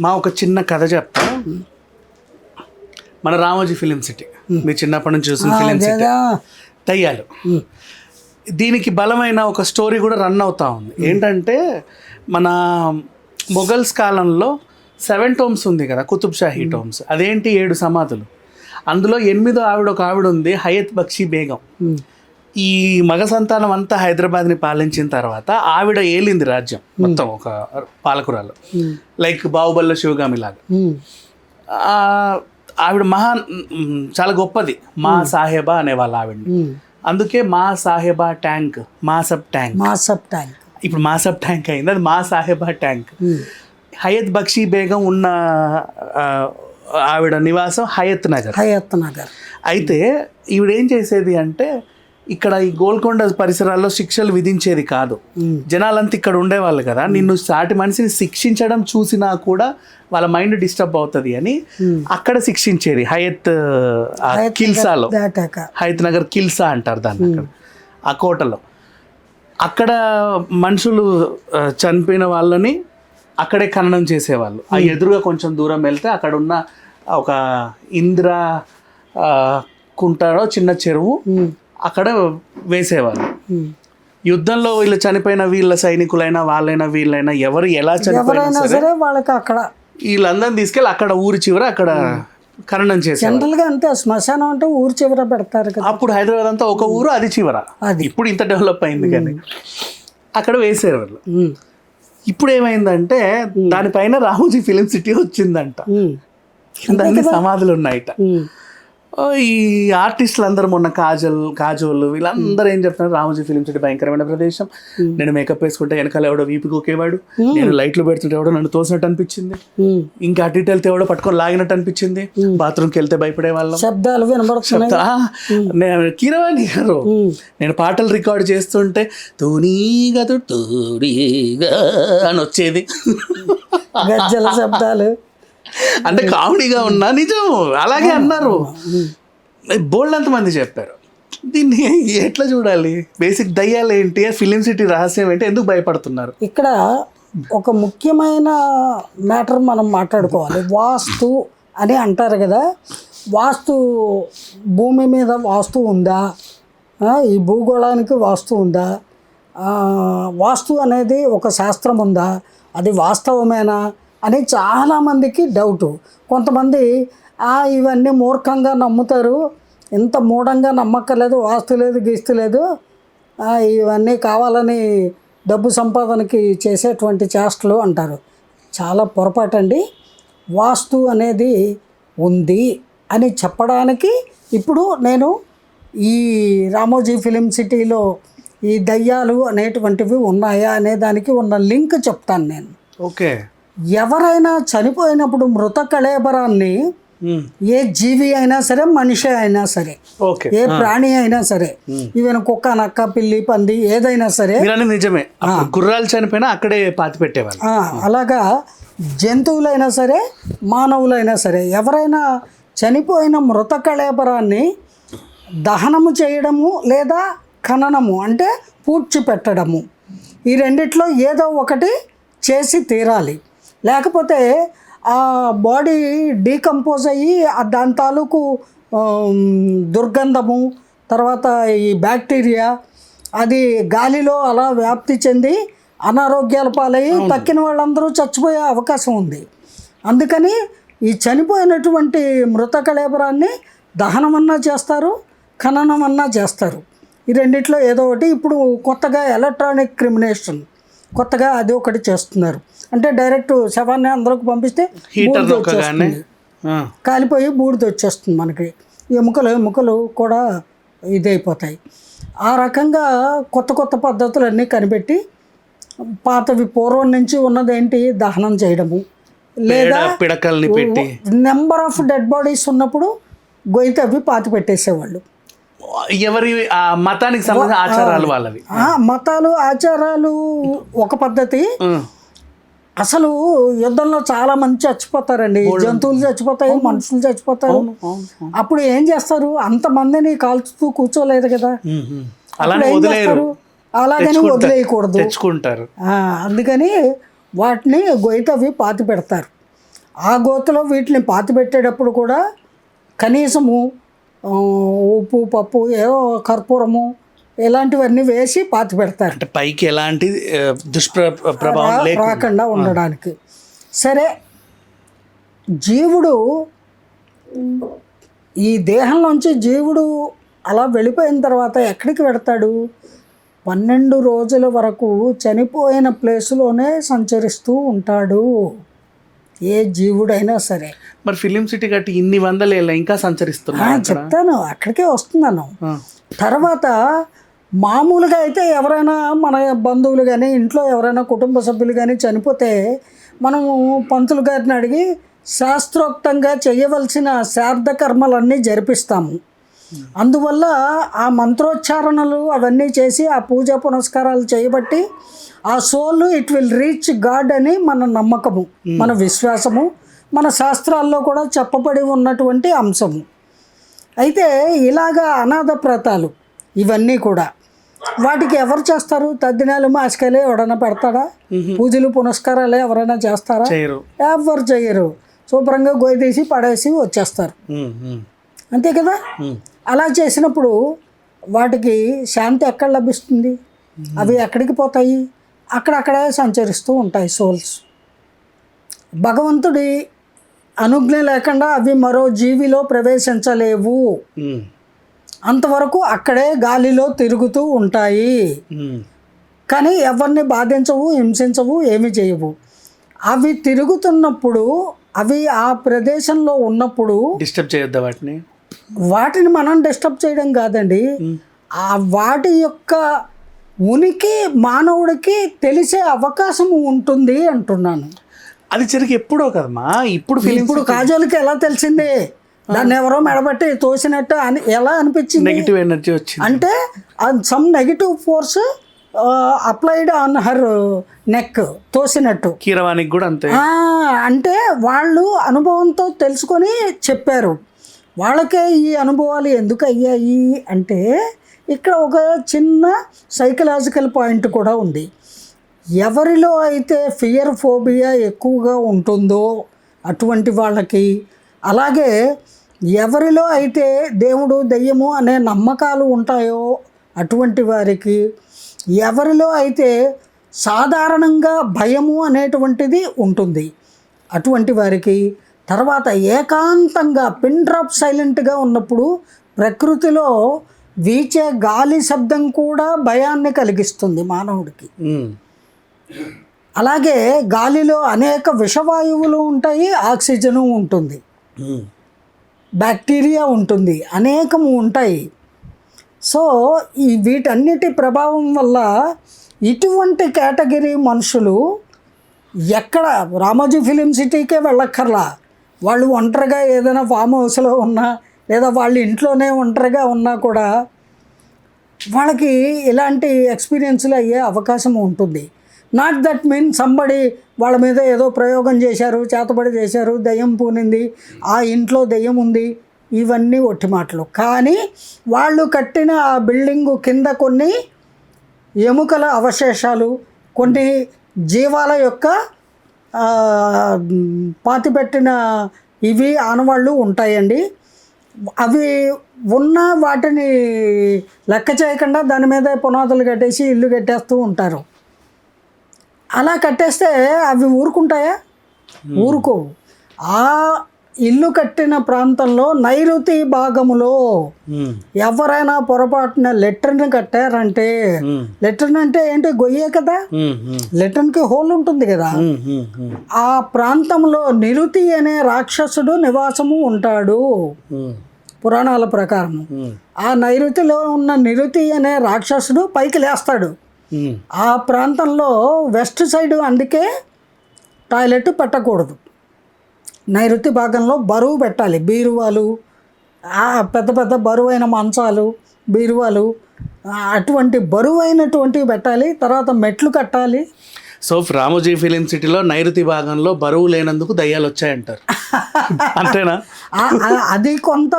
మా ఒక చిన్న కథ చెప్తా. మన రామోజీ ఫిలిం సిటీ. మీరు చిన్నప్పటి నుంచి చూసిన ఫిలిం సిటీ. దయ్యాలు దీనికి బలమైన ఒక స్టోరీ కూడా రన్ అవుతా ఉంది. ఏంటంటే మన మొఘల్స్ కాలంలో సెవెన్ టోమ్స్ ఉంది కదా కుతుబ్ షాహీ టోమ్స్. అదేంటి ఏడు సమాధులు? అందులో ఎనిమిదో ఆవిడ ఒక ఆవిడ ఉంది హయత్ బక్షి బేగం. ఈ మగ సంతానం అంతా హైదరాబాద్ని పాలించిన తర్వాత ఆవిడ ఏలింది రాజ్యం మొత్తం ఒక పాలకురాలు. లైక్ బాహుబల్ల శివగామి లాగా ఆ, ఆవిడ మహా చాలా గొప్పది. మా సాహెబా అనేవాళ్ళు ఆవిడ. అందుకే Maa Saheba tank Masab tank. Masab tank. ఇప్పుడు మా సబ్ ట్యాంక్ అయింది. అది మా సాహెబా ట్యాంక్. హయత్ బక్షి బేగం ఉన్న ఆవిడ నివాసం హయత్ నగర్. హయత్ నగర్. అయితే ఈవిడ ఏం చేసేది అంటే ఇక్కడ ఈ గోల్కొండ పరిసరాల్లో శిక్షలు విధించేది కాదు. జనాలంతా ఇక్కడ ఉండేవాళ్ళు కదా. నిన్ను సాటి మనిషిని శిక్షించడం చూసినా కూడా వాళ్ళ మైండ్ డిస్టర్బ్ అవుతుంది అని. అక్కడ శిక్షించేది. హయత్ కిల్సాలో హయత్ నగర్ కిల్సా అంటారు దాన్ని ఆ కోటలో. అక్కడ మనుషులు చనిపోయిన వాళ్ళని అక్కడే ఖననం చేసేవాళ్ళు. ఆ ఎదురుగా కొంచెం దూరం వెళ్తే అక్కడ ఉన్న ఒక ఇంద్ర కుంటారో చిన్న చెరువు అక్కడ వేసేవాళ్ళు ఉమ్. యుద్ధంలో వీళ్ళు చనిపోయిన వీళ్ళ సైనికులైనా వాళ్ళైనా వీళ్ళైనా ఎవరు ఎలా చనిపోయినా సరే వాళ్ళకి అక్కడ వీళ్ళందరినీ తీసుకెళ్ళి అక్కడ ఊరి చివర అక్కడ ఖననం చేసేవాళ్ళు జనరల్గా అంతే శ్మశానం అంటే ఊరు చివర పెడతారు కదా. అప్పుడు హైదరాబాద్ అంతా ఒక ఊరు అది చివర. అది. ఇప్పుడు ఇంత డెవలప్ అయింది కానీ. అక్కడ వేసేవాళ్ళు ఉమ్, ఇప్పుడు ఏమైందంటే దానిపైన రామోజీ ఫిలిం సిటీ వచ్చిందంట. దాన్ని సమాధులు ఉన్నాయట. ఈ ఆర్టిస్టులు అందరూ మొన్న కాజల్ కాజోల్ వీళ్ళందరూ ఏం చెప్తున్నారు? రామోజీ ఫిలిం సిటీ భయంకరమైన ప్రదేశం. నేను మేకప్ వేసుకుంటే వెనకాల ఎవడో వీపు కొకేవాడు నేను లైట్లు పెడుతుంటే ఎవడో నన్ను తోసినట్టు అనిపించింది. ఇంకా అటు ఇటు వెళ్తే ఎవడో పట్టుకొని లాగినట్టు అనిపించింది. బాత్రూమ్కి వెళ్తే భయపడే వాళ్ళం శబ్దాలు నేను కీరవాణి గారు. నేను పాటలు రికార్డ్ చేస్తుంటే తూనీగా తూడీగా అని వచ్చేది. గజ్జల శబ్దాలు. అంటే కామెడీగా ఉన్నా నిజం. అలాగే అన్నారు. బోల్డ్ మంది చెప్పారు. దీన్ని ఎట్లా చూడాలి? బేసిక్ దయ్యాలు ఏంటి? ఫిలిం సిటీ రహస్యం ఏంటి? ఎందుకు భయపడుతున్నారు? ఇక్కడ ఒక ముఖ్యమైన మ్యాటర్ మనం మాట్లాడుకోవాలి. వాస్తు అని అంటారు కదా. వాస్తు భూమి మీద వాస్తు ఉందా? ఈ భూగోళానికి వాస్తు ఉందా? వాస్తు అనేది ఒక శాస్త్రం ఉందా? అది వాస్తవమేనా? అని చాలామందికి డౌటు కొంతమంది ఇవన్నీ మూర్ఖంగా నమ్ముతారు. ఇంత మూఢంగా నమ్మక్కర్లేదు వాస్తు లేదు గీస్తు లేదు. ఇవన్నీ కావాలని డబ్బు సంపాదనకి చేసేటువంటి చేష్టలు అంటారు. చాలా పొరపాటండి. వాస్తు అనేది ఉంది అని చెప్పడానికి ఇప్పుడు నేను ఈ రామోజీ ఫిలిం సిటీలో ఈ దయ్యాలు అనేటువంటివి ఉన్నాయా అనే దానికి ఉన్న లింక్ చెప్తాను నేను. ఓకే. ఎవరైనా చనిపోయినప్పుడు మృత కళేబరాన్ని ఏ జీవి అయినా సరే మనిషి అయినా సరే ఓకే. ఏ ప్రాణి అయినా సరే ఈవెన్ కుక్క నక్క పిల్లి పంది ఏదైనా సరే నిజమే. గుర్రాలు చనిపోయినా అక్కడే పాతి పెట్టేవాళ్ళు. అలాగా జంతువులైనా సరే మానవులైనా సరే ఎవరైనా చనిపోయిన మృత కళేబరాన్ని దహనము చేయడము లేదా ఖననము అంటే పూడ్చిపెట్టడము ఈ రెండిట్లో ఏదో ఒకటి చేసి తీరాలి. లేకపోతే ఆ బాడీ డీకంపోజ్ అయ్యి ఆ దాని తాలూకు దుర్గంధము తర్వాత ఈ బ్యాక్టీరియా అది గాలిలో అలా వ్యాప్తి చెంది అనారోగ్యాల పాలయ్యి తక్కిన వాళ్ళందరూ చచ్చిపోయే అవకాశం ఉంది. అందుకని ఈ చనిపోయినటువంటి మృత కళేబరాన్ని దహనమన్నా చేస్తారు ఖననమన్నా చేస్తారు. ఈ రెండిట్లో ఏదో ఒకటి. ఇప్పుడు కొత్తగా ఎలక్ట్రానిక్ క్రిమినేషన్ కొత్తగా అది ఒకటి చేస్తున్నారు. అంటే డైరెక్ట్ శవాన్ని అందరికి పంపిస్తే బూడిద వచ్చేస్తుంది. కాలిపోయి బూడిద వచ్చేస్తుంది మనకి. ఎముకలు ఎముకలు కూడా ఇదైపోతాయి. ఆ రకంగా కొత్త కొత్త పద్ధతులన్నీ కనిపెట్టి పాతవి పూర్వం నుంచి ఉన్నదేంటి దహనం చేయడము. లేదా పేడ పిడకల్ని పెట్టి. నెంబర్ ఆఫ్ డెడ్ బాడీస్ ఉన్నప్పుడు గొయ్యి తవ్వి పాతి పెట్టేసేవాళ్ళు. ఎవరి మతానికి సంబంధించిన ఆచారాలు వాళ్ళవి. మతాలు ఆచారాలు ఒక పద్ధతి. అసలు యుద్ధంలో చాలా మంది చచ్చిపోతారండి. జంతువులు చచ్చిపోతాయి మనుషులు చచ్చిపోతారు. అప్పుడు ఏం చేస్తారు? అంతమందిని కాల్చుతూ కూర్చోలేదు కదా. ఏం చేస్తారు? అలాగని వదిలేయకూడదు. తెచ్చుకుంటారు. అందుకని వాటిని గొయ్యి తవ్వి పాతి పెడతారు ఆ గోతులో వీటిని పాతి పెట్టేటప్పుడు కూడా కనీసము ఉప్పు పప్పు ఏదో కర్పూరము ఇలాంటివన్నీ వేసి పాతి పెడతారు. అంటే పైకి ఎలాంటి ఆ, దుష్ప్ర ప్రభావం రా- లేకుండా. రాకుండా ఉండడానికి. సరే జీవుడు ఈ దేహంలోంచి జీవుడు అలా వెళ్ళిపోయిన తర్వాత ఎక్కడికి వెడతాడు? పన్నెండు రోజుల వరకు చనిపోయిన ప్లేసులోనే సంచరిస్తూ ఉంటాడు. ఏ జీవుడైనా సరే. మరి ఫిలిం సిటీ కట్టి ఇన్ని వందల ఏళ్ళ ఇంకా అక్కడ? చెప్తాను అక్కడికే వస్తున్నాను. తర్వాత మామూలుగా అయితే ఎవరైనా మన బంధువులు కానీ ఇంట్లో ఎవరైనా కుటుంబ సభ్యులు కానీ చనిపోతే మనము పంతులు గారిని అడిగి శాస్త్రోక్తంగా చేయవలసిన శార్థ కర్మలన్నీ జరిపిస్తాము. అందువల్ల ఆ మంత్రోచ్చారణలు అవన్నీ చేసి ఆ పూజా పునస్కారాలు చేయబట్టి ఆ soul it will reach God అని మన నమ్మకము మన విశ్వాసము మన శాస్త్రాల్లో కూడా చెప్పబడి ఉన్నటువంటి అంశము. అయితే ఇలాగా అనాథ వ్రతాలు ఇవన్నీ కూడా వాటికి ఎవరు చేస్తారు? తద్దినాలు మాసికాయలు ఎవడైనా పెడతాడా పూజలు పునస్కారాలు ఎవరైనా చేస్తారా? ఎవరు చేయరు. శుభ్రంగా గొయ్యి తీసి పడేసి వచ్చేస్తారు. అంతే కదా. అలా చేసినప్పుడు వాటికి శాంతి ఎక్కడ లభిస్తుంది? అవి ఎక్కడికి పోతాయి? అక్కడక్కడే సంచరిస్తూ ఉంటాయి సోల్స్ భగవంతుడి అనుజ్ఞ లేకుండా అవి మరో జీవిలో ప్రవేశించలేవు. అంతవరకు అక్కడే గాలిలో తిరుగుతూ ఉంటాయి. కానీ ఎవరిని బాధించవు హింసించవు ఏమి చేయవు. అవి తిరుగుతున్నప్పుడు అవి ఆ ప్రదేశంలో ఉన్నప్పుడు డిస్టర్బ్ చేయొద్దా వాటిని? వాటిని మనం డిస్టర్బ్ చేయడం కాదండి. ఆ వాటి యొక్క ఉనికి మానవుడికి తెలిసే అవకాశం ఉంటుంది అంటున్నాను. అది చిరికి ఎప్పుడో కదమ్మా ఇప్పుడు ఇప్పుడు కాజోల్కి ఎలా తెలిసింది? దాన్ని ఎవరో మెడబట్టి తోసినట్టు అని ఎలా అనిపించింది? నెగిటివ్ ఎనర్జీ వచ్చింది. అంటే some negative force applied on her neck తోసినట్టు. కీరవానికి కూడా అంతే. అంటే వాళ్ళు అనుభవంతో తెలుసుకొని చెప్పారు. వాళ్ళకే ఈ అనుభవాలు ఎందుకు అయ్యాయి అంటే ఇక్కడ ఒక చిన్న సైకలాజికల్ పాయింట్ కూడా ఉంది. ఎవరిలో అయితే ఫియర్ ఫోబియా ఎక్కువగా ఉంటుందో అటువంటి వాళ్ళకి అలాగే ఎవరిలో అయితే దేవుడు దెయ్యము అనే నమ్మకాలు ఉంటాయో అటువంటి వారికి ఎవరిలో అయితే సాధారణంగా భయము అనేటువంటిది ఉంటుంది. అటువంటి వారికి తర్వాత ఏకాంతంగా పిన్ డ్రాప్ సైలెంట్గా ఉన్నప్పుడు ప్రకృతిలో వీచే గాలి శబ్దం కూడా భయాన్ని కలిగిస్తుంది మానవుడికి. అలాగే గాలిలో అనేక విషవాయువులు ఉంటాయి ఆక్సిజను ఉంటుంది. బ్యాక్టీరియా ఉంటుంది అనేకము ఉంటాయి. సో ఈ వీటన్నిటి ప్రభావం వల్ల ఇటువంటి కేటగిరీ మనుషులు ఎక్కడ రామోజీ ఫిలిం సిటీకే వెళ్ళక్కర్లా. వాళ్ళు ఒంటరిగా ఏదైనా ఫామ్ హౌస్లో ఉన్నా లేదా వాళ్ళ ఇంట్లోనే ఒంటరిగా ఉన్నా కూడా వాళ్ళకి ఇలాంటి ఎక్స్పీరియన్స్లు అయ్యే అవకాశం ఉంటుంది. నాట్ దట్ మీన్ సంబడి వాళ్ళ మీద ఏదో ప్రయోగం చేశారు చేతబడి చేశారు దయ్యం పూనింది ఆ ఇంట్లో దయ్యం ఉంది ఇవన్నీ ఒట్టి మాటలు. కానీ వాళ్ళు కట్టిన ఆ బిల్డింగు కింద కొన్ని ఎముకల అవశేషాలు కొన్ని జీవాల యొక్క పాతిపెట్టిన ఇవి ఆనవాళ్ళు ఉంటాయండి. అవి ఉన్న వాటిని లెక్క చేయకుండా దాని మీద పునాదులు కట్టేసి ఇల్లు కట్టేస్తూ ఉంటారు. అలా కట్టేస్తే అవి ఊరుకుంటాయా? ఊరుకోవు. ఆ ఇల్లు కట్టిన ప్రాంతంలో నైరుతి భాగములో ఎవరైనా పొరపాటున లెటర్ని కట్టారంటే లెటర్న్ అంటే ఏంటి? గొయ్యే కదా? లెటర్న్కి హోల్ ఉంటుంది కదా? ఆ ప్రాంతంలో నిరుతి అనే రాక్షసుడు నివాసము ఉంటాడు. పురాణాల ప్రకారం. ఆ నైరుతిలో ఉన్న నిరుతి అనే రాక్షసుడు పైకి లేస్తాడు. ఆ ప్రాంతంలో వెస్ట్ సైడ్ అందుకే టాయిలెట్ పెట్టకూడదు. నైరుతి భాగంలో బరువు పెట్టాలి. బీరువాలు పెద్ద పెద్ద బరువైన మంచాలు బీరువాలు అటువంటి బరువైనటువంటివి పెట్టాలి. తర్వాత మెట్లు కట్టాలి. సో రామోజీ ఫిలిం సిటీలో నైరుతి భాగంలో బరువు లేనందుకు దయ్యాలు వచ్చాయంటారు. అంతేనా? అది కొంత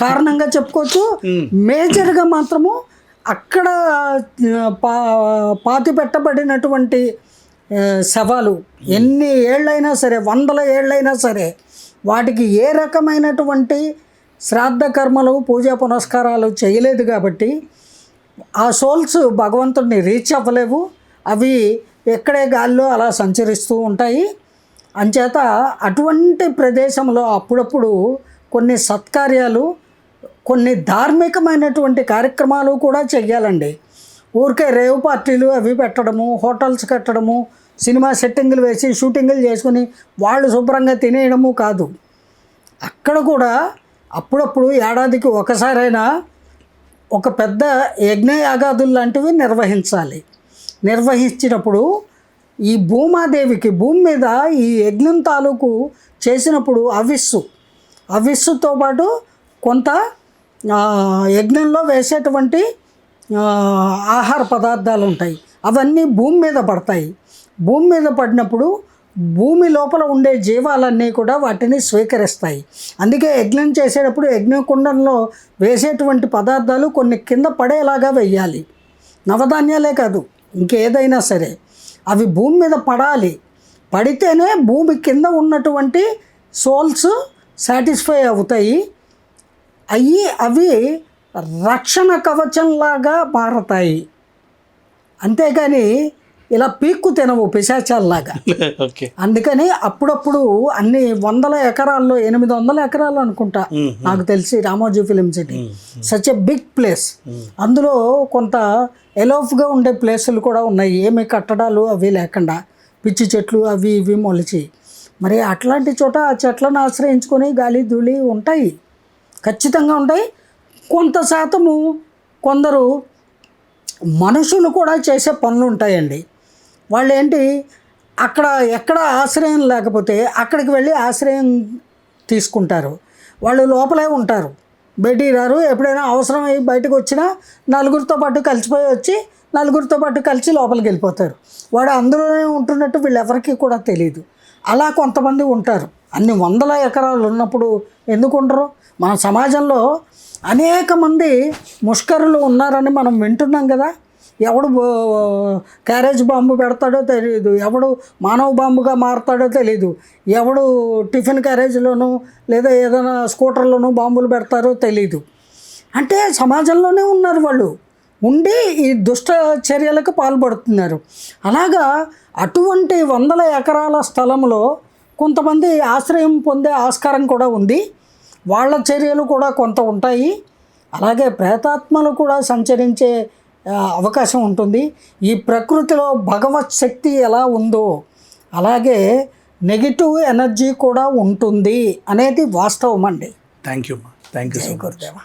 కారణంగా చెప్పుకోవచ్చు. మేజర్గా మాత్రము అక్కడ పా పాతి పెట్టబడినటువంటి శవాలు ఎన్ని ఏళ్ళైనా సరే వందల ఏళ్ళైనా సరే వాటికి ఏ రకమైనటువంటి శ్రాద్ధ కర్మలు పూజా పునస్కారాలు చేయలేదు కాబట్టి ఆ సోల్స్ భగవంతుడిని రీచ్ అవ్వలేవు. అవి ఎక్కడే గాల్లో అలా సంచరిస్తూ ఉంటాయి. అంచేత అటువంటి ప్రదేశంలో అప్పుడప్పుడు కొన్ని సత్కార్యాలు కొన్ని ధార్మికమైనటువంటి కార్యక్రమాలు కూడా చెయ్యాలండి. ఊరికే రేవ్ పార్టీలు అవి పెట్టడము హోటల్స్ కట్టడము సినిమా సెట్టింగులు వేసి షూటింగులు చేసుకుని వాళ్ళు శుభ్రంగా తినేయడము కాదు. అక్కడ కూడా అప్పుడప్పుడు ఏడాదికి ఒకసారైనా ఒక పెద్ద యజ్ఞయాగాదులు లాంటివి నిర్వహించాలి. నిర్వహించినప్పుడు ఈ భూమాదేవికి భూమి మీద ఈ యజ్ఞం తాలూకు చేసినప్పుడు అవిస్సు. అవిస్సుతో పాటు కొంత యజ్ఞంలో వేసేటువంటి ఆహార పదార్థాలు ఉంటాయి అవన్నీ భూమి మీద పడతాయి. భూమి మీద పడినప్పుడు భూమి లోపల ఉండే జీవాలన్నీ కూడా వాటిని స్వీకరిస్తాయి. అందుకే యజ్ఞం చేసేటప్పుడు యజ్ఞకుండంలో వేసేటువంటి పదార్థాలు కొన్ని కింద పడేలాగా వెయ్యాలి. నవధాన్యాలే కాదు ఇంకేదైనా సరే. అవి భూమి మీద పడాలి. పడితేనే భూమి కింద ఉన్నటువంటి సోల్స్ సాటిస్ఫై అవుతాయి. అయ్యి అవి రక్షణ కవచంలాగా మారతాయి. అంతేగాని ఇలా పీక్కు తినవు పిశాచాల్లాగా. అందుకని అప్పుడప్పుడు అన్ని వందల ఎకరాల్లో ఎనిమిది వందల ఎకరాలు అనుకుంటా. నాకు తెలిసి Ramoji film city. Such a big place. అందులో కొంత ఎలోఫ్గా ఉండే ప్లేసులు కూడా ఉన్నాయి. ఏమి కట్టడాలు అవి లేకుండా. పిచ్చి చెట్లు అవి ఇవి మొలిచి. మరి అట్లాంటి చోట ఆ చెట్లను ఆశ్రయించుకొని గాలి ధూళి ఉంటాయి. ఖచ్చితంగా ఉంటాయి. కొంత శాతము కొందరు మనుషులు కూడా చేసే పనులు ఉంటాయండి. వాళ్ళు ఏంటి అక్కడ ఎక్కడ ఆశ్రయం లేకపోతే అక్కడికి వెళ్ళి ఆశ్రయం తీసుకుంటారు. వాళ్ళు లోపలే ఉంటారు. బయటికి రారు ఎప్పుడైనా అవసరం అయ్యి బయటకు వచ్చినా నలుగురితో పాటు కలిసిపోయి వచ్చి నలుగురితో పాటు కలిసి లోపలికి వెళ్ళిపోతారు. వాడు అందులోనే ఉంటున్నట్టు వీళ్ళెవరికీ కూడా తెలియదు అలా కొంతమంది ఉంటారు. అన్ని వందల ఎకరాలు ఉన్నప్పుడు ఎందుకు ఉండరు మన సమాజంలో అనేక మంది ముష్కరులు ఉన్నారని మనం వింటున్నాం కదా. ఎవడు క్యారేజ్ బాంబు పెడతాడో తెలియదు ఎవడు మానవ బాంబుగా మారుతాడో తెలియదు ఎవడు టిఫిన్ క్యారేజ్లోనూ లేదా ఏదైనా స్కూటర్లోనూ బాంబులు పెడతారో తెలియదు అంటే సమాజంలోనే ఉన్నారు వాళ్ళు. ఉండి ఈ దుష్ట చర్యలకు పాల్పడుతున్నారు. అలాగా అటువంటి వందల ఎకరాల స్థలంలో కొంతమంది ఆశ్రయం పొందే ఆస్కారం కూడా ఉంది. వాళ్ళ చర్యలు కూడా కొంత ఉంటాయి. అలాగే ప్రేతాత్మలు కూడా సంచరించే అవకాశం ఉంటుంది. ఈ ప్రకృతిలో భగవత్ శక్తి ఎలా ఉందో అలాగే నెగిటివ్ ఎనర్జీ కూడా ఉంటుంది అనేది వాస్తవం అండి థ్యాంక్ యూ థ్యాంక్ యూ గురుదేవా.